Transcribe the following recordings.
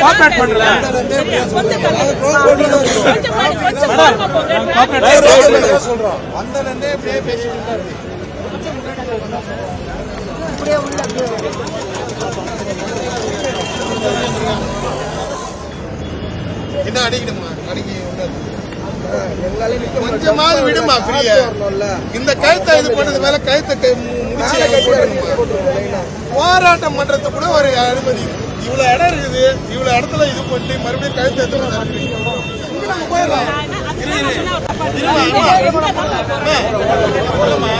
என்ன பண்றல சொல்றோம் வந்தனே இப்படியே பேசிட்டு இருந்தாரு என்ன அடிக்கணுமா? அடிக்க கொஞ்சமாவது விடுமா ஃப்ரீயா இந்த கழுத்தை இது பண்ணது மேல கழுத்தை போராட்டம் பண்றது கூட ஒரு அனுமதி இவ்வளவு இடம் இருக்குது. இவ்வளவு இடத்துல இது பண்ணி மறுபடியும் கழுத்தை எடுத்து நம்ம போயிடலாம்.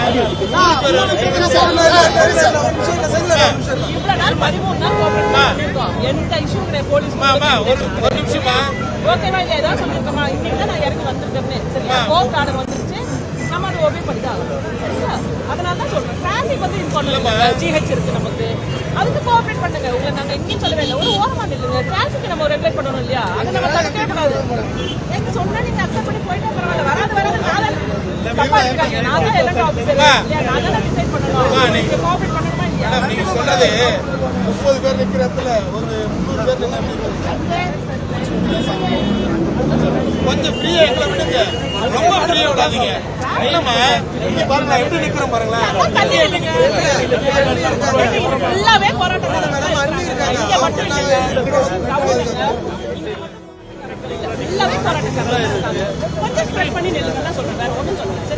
நான் என்ன- அதுதான் நாள் பதிமூணு நாள் எந்த இஷ்யூ கிடையாது போலீஸ் ஒரு நிமிஷமா ஓகேவா இல்ல ஏதாவது சொல்லிருக்கோமா இன்னைக்கு தான் நான் இறங்கி வந்திருக்கேன்னு சரியா கோர்ட் ஆர்டர் வந்துருச்சு நம்ம அதை ஒபே பண்ணி தான் ஆகணும். அதனால தான் சொல்றேன் டிராபிக் வந்து இம்பார்ட்டன்ட் ஜிஹெச் இருக்குது நமக்கு அதுக்கு கோஆபரேட் பண்ணுங்க. உங்களை நாங்கள் எங்கேயும் சொல்லவே இல்லை ஒரு ஓரமா நில்லுங்க. டிராபிக் நம்ம ரெகுலேட் பண்ணணும் இல்லையா? அதை நம்ம தடுக்கவே கூடாது. எங்க சொன்னா நீங்க அக்செப்ட் பண்ணி போயிட்டா நீங்க சொன்னது முப்பது பேர் நிக்கிற இடத்துல ஒரு முந்நூறு பேர்? கொஞ்சம் ஃப்ரீயா எங்களை விடுங்க. ரொம்ப ஃப்ரீயா விடாதீங்க. இல்லம்மா இங்க பாருங்க எப்படி பாருங்களேன். ஃபுல்லாவே போராட்டம். ஃபுல்லாவே. கொஞ்சம் பண்ணி நில்லுங்கன்னு தான் சொல்றேன். வேற